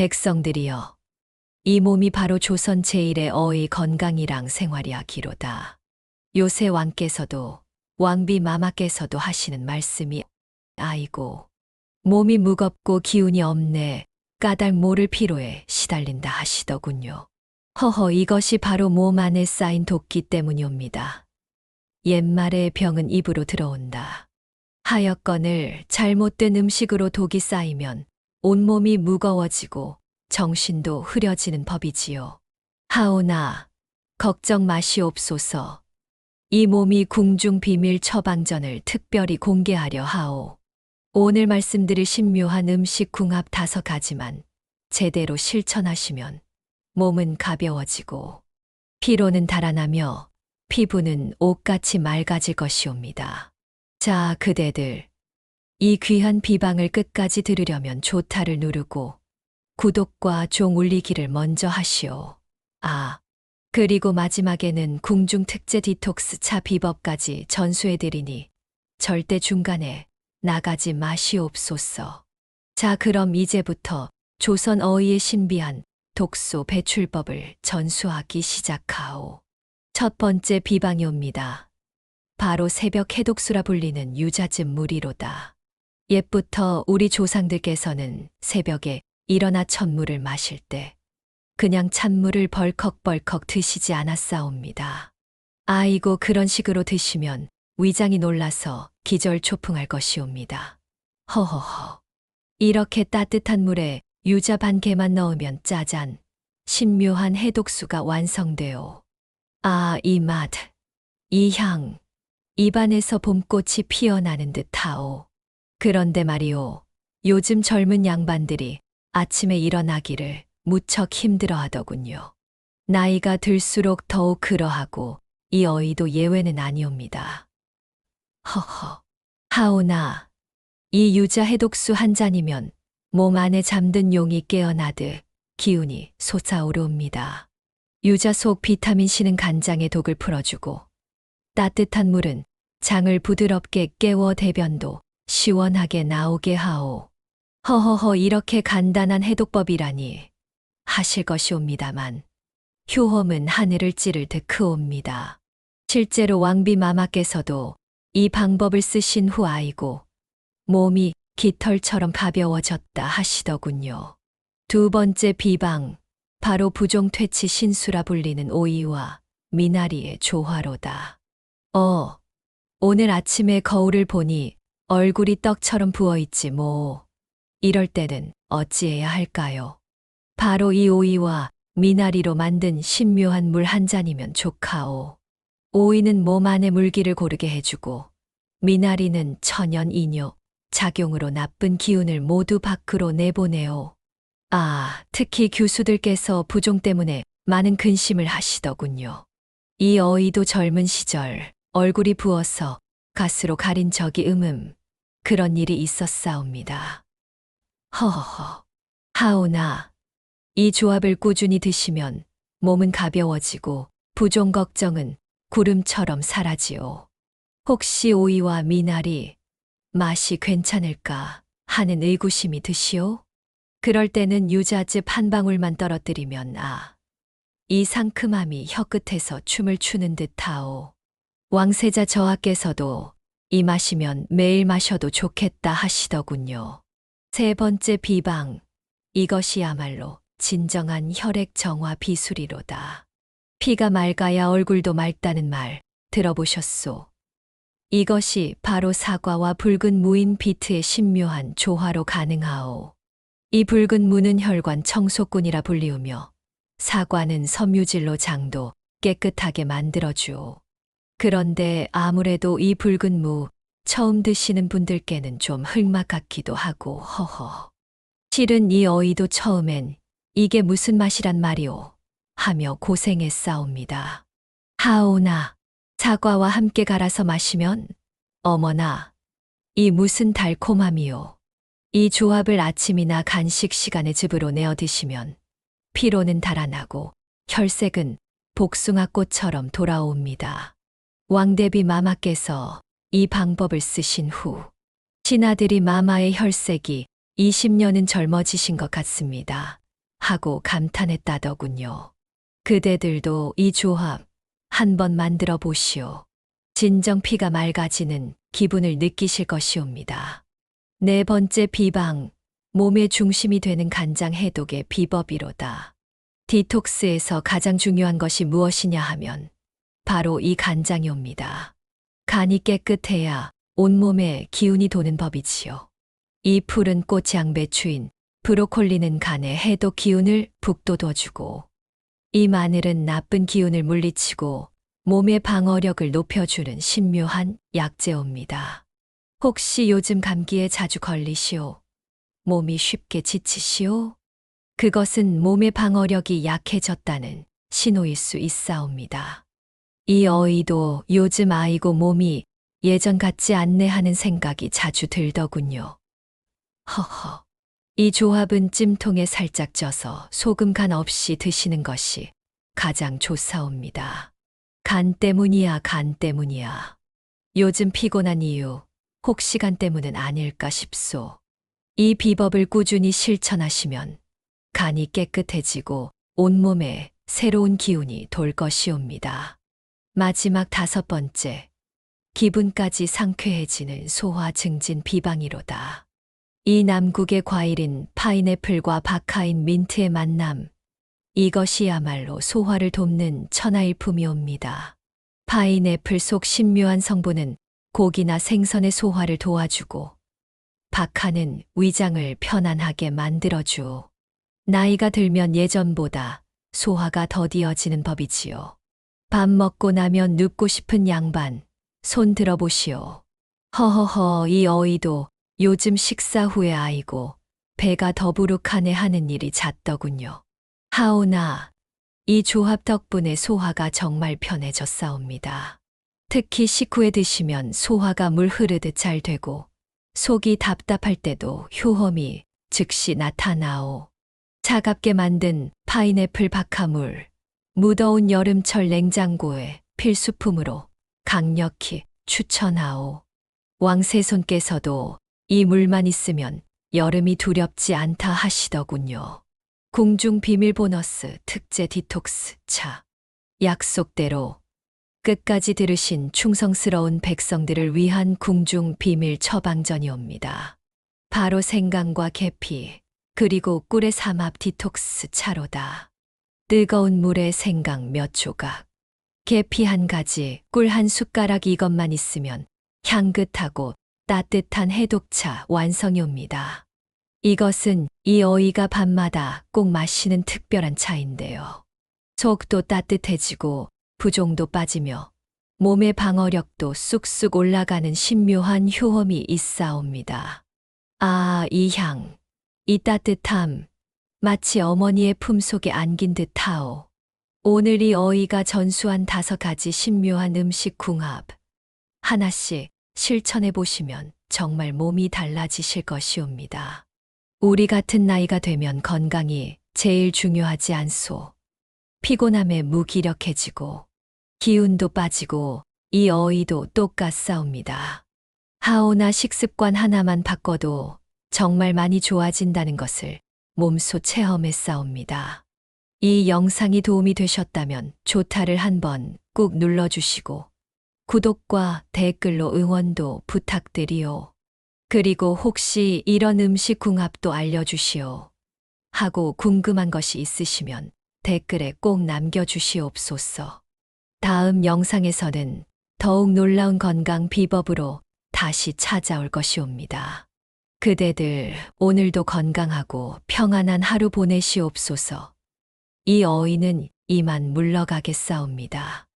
백성들이여 이 몸이 바로 조선 제1의 어의 건강이랑 생활이야 기로다. 요새 왕께서도 왕비 마마께서도 하시는 말씀이 아이고 몸이 무겁고 기운이 없네 까닭 모를 피로에 시달린다 하시더군요. 허허 이것이 바로 몸 안에 쌓인 독기 때문이옵니다. 옛말에 병은 입으로 들어온다. 하여건을 잘못된 음식으로 독이 쌓이면 온몸이 무거워지고 정신도 흐려지는 법이지요. 하오나 걱정 마시옵소서. 이 몸이 궁중 비밀 처방전을 특별히 공개하려 하오. 오늘 말씀드릴 신묘한 음식 궁합 다섯 가지만 제대로 실천하시면 몸은 가벼워지고 피로는 달아나며 피부는 옷같이 맑아질 것이옵니다. 자, 그대들. 이 귀한 비방을 끝까지 들으려면 조타를 누르고 구독과 종 울리기를 먼저 하시오. 아, 그리고 마지막에는 궁중 특제 디톡스 차 비법까지 전수해드리니 절대 중간에 나가지 마시옵소서. 자, 그럼 이제부터 조선 어의의 신비한 독소 배출법을 전수하기 시작하오. 첫 번째 비방이옵니다. 바로 새벽 해독수라 불리는 유자즙 물이로다. 옛부터 우리 조상들께서는 새벽에 일어나 첫물을 마실 때 그냥 찬물을 벌컥벌컥 드시지 않았사옵니다. 아이고 그런 식으로 드시면 위장이 놀라서 기절초풍할 것이옵니다. 허허허. 이렇게 따뜻한 물에 유자 반 개만 넣으면 짜잔. 신묘한 해독수가 완성되오. 아, 이 맛. 이 향. 입안에서 봄꽃이 피어나는 듯하오. 그런데 말이오. 요즘 젊은 양반들이 아침에 일어나기를 무척 힘들어 하더군요. 나이가 들수록 더욱 그러하고 이 어이도 예외는 아니옵니다. 허허. 하오나, 이 유자 해독수 한 잔이면 몸 안에 잠든 용이 깨어나듯 기운이 솟아오르옵니다. 유자 속 비타민 C는 간장의 독을 풀어주고 따뜻한 물은 장을 부드럽게 깨워 대변도 시원하게 나오게 하오. 허허허 이렇게 간단한 해독법이라니 하실 것이옵니다만 효험은 하늘을 찌를 듯 크옵니다. 실제로 왕비 마마께서도 이 방법을 쓰신 후 아이고 몸이 깃털처럼 가벼워졌다 하시더군요. 두 번째 비방, 바로 부종퇴치 신수라 불리는 오이와 미나리의 조화로다. 어, 오늘 아침에 거울을 보니 얼굴이 떡처럼 부어있지 뭐. 이럴 때는 어찌해야 할까요? 바로 이 오이와 미나리로 만든 신묘한 물 한 잔이면 좋카오. 오이는 몸 안에 물기를 고르게 해주고, 미나리는 천연 이뇨, 작용으로 나쁜 기운을 모두 밖으로 내보내오. 아, 특히 교수들께서 부종 때문에 많은 근심을 하시더군요. 이 어이도 젊은 시절 얼굴이 부어서 가스로 가린 적이 음음 그런 일이 있었사옵니다. 허허허. 하오나, 이 조합을 꾸준히 드시면 몸은 가벼워지고 부종 걱정은 구름처럼 사라지오. 혹시 오이와 미나리 맛이 괜찮을까 하는 의구심이 드시오? 그럴 때는 유자즙 한 방울만 떨어뜨리면 아, 이 상큼함이 혀끝에서 춤을 추는 듯하오. 왕세자 저하께서도 이 마시면 매일 마셔도 좋겠다 하시더군요. 세 번째 비방. 이것이야말로 진정한 혈액 정화 비수리로다. 피가 맑아야 얼굴도 맑다는 말 들어보셨소. 이것이 바로 사과와 붉은 무인 비트의 신묘한 조화로 가능하오. 이 붉은 무는 혈관 청소꾼이라 불리우며 사과는 섬유질로 장도 깨끗하게 만들어주오. 그런데 아무래도 이 붉은 무 처음 드시는 분들께는 좀 흑막 같기도 하고 허허. 실은 이 어이도 처음엔 이게 무슨 맛이란 말이오 하며 고생했사옵니다. 하오나 사과와 함께 갈아서 마시면 어머나 이 무슨 달콤함이오. 이 조합을 아침이나 간식 시간에 즙으로 내어 드시면 피로는 달아나고 혈색은 복숭아꽃처럼 돌아옵니다. 왕대비 마마께서 이 방법을 쓰신 후 친아들이 마마의 혈색이 20년은 젊어지신 것 같습니다. 하고 감탄했다더군요. 그대들도 이 조합 한번 만들어 보시오. 진정 피가 맑아지는 기분을 느끼실 것이옵니다. 네 번째 비방, 몸의 중심이 되는 간장 해독의 비법이로다. 디톡스에서 가장 중요한 것이 무엇이냐 하면 바로 이 간장이 옵니다. 간이 깨끗해야 온몸에 기운이 도는 법이지요. 이 푸른 꽃 양배추인 브로콜리는 간에 해독 기운을 북돋워주고 이 마늘은 나쁜 기운을 물리치고 몸의 방어력을 높여주는 신묘한 약재옵니다. 혹시 요즘 감기에 자주 걸리시오? 몸이 쉽게 지치시오? 그것은 몸의 방어력이 약해졌다는 신호일 수 있사옵니다. 이 어이도 요즘 아이고 몸이 예전 같지 않네 하는 생각이 자주 들더군요. 허허. 이 조합은 찜통에 살짝 쪄서 소금 간 없이 드시는 것이 가장 좋사옵니다. 간 때문이야, 간 때문이야. 요즘 피곤한 이유, 혹 시 간 때문은 아닐까 싶소. 이 비법을 꾸준히 실천하시면 간이 깨끗해지고 온몸에 새로운 기운이 돌 것이옵니다. 마지막 다섯 번째, 기분까지 상쾌해지는 소화 증진 비방이로다. 이 남국의 과일인 파인애플과 바카인 민트의 만남. 이것이야말로 소화를 돕는 천하일품이옵니다. 파인애플 속 신묘한 성분은 고기나 생선의 소화를 도와주고, 박하는 위장을 편안하게 만들어주오. 나이가 들면 예전보다 소화가 더디어지는 법이지요. 밥 먹고 나면 눕고 싶은 양반, 손 들어보시오. 허허허, 이 어이도 요즘 식사 후에 아이고, 배가 더부룩하네 하는 일이 잦더군요. 하오나, 이 조합 덕분에 소화가 정말 편해졌사옵니다. 특히 식후에 드시면 소화가 물 흐르듯 잘 되고, 속이 답답할 때도 효험이 즉시 나타나오. 차갑게 만든 파인애플 박하물, 무더운 여름철 냉장고에 필수품으로 강력히 추천하오. 왕세손께서도 이 물만 있으면 여름이 두렵지 않다 하시더군요. 궁중 비밀 보너스 특제 디톡스 차. 약속대로 끝까지 들으신 충성스러운 백성들을 위한 궁중 비밀 처방전이옵니다. 바로 생강과 계피, 그리고 꿀의 삼합 디톡스 차로다. 뜨거운 물에 생강 몇 조각, 계피 한 가지, 꿀 한 숟가락 이것만 있으면 향긋하고 따뜻한 해독차 완성이 옵니다. 이것은 이 어이가 밤마다 꼭 마시는 특별한 차인데요. 속도 따뜻해지고 부종도 빠지며 몸의 방어력도 쑥쑥 올라가는 신묘한 효험이 있사옵니다. 아, 이 향, 이 따뜻함, 마치 어머니의 품속에 안긴 듯하오. 오늘 이 어이가 전수한 다섯 가지 신묘한 음식 궁합. 하나씩 실천해 보시면 정말 몸이 달라지실 것이옵니다. 우리 같은 나이가 되면 건강이 제일 중요하지 않소. 피곤함에 무기력해지고 기운도 빠지고 이 어이도 똑같사옵니다. 하오나 식습관 하나만 바꿔도 정말 많이 좋아진다는 것을 몸소 체험했사옵니다. 이 영상이 도움이 되셨다면 좋다를 한번 꾹 눌러주시고 구독과 댓글로 응원도 부탁드리오. 그리고 혹시 이런 음식 궁합도 알려주시오. 하고 궁금한 것이 있으시면 댓글에 꼭 남겨주시옵소서. 다음 영상에서는 더욱 놀라운 건강 비법으로 다시 찾아올 것이옵니다. 그대들 오늘도 건강하고 평안한 하루 보내시옵소서. 이 어이는 이만 물러가겠사옵니다.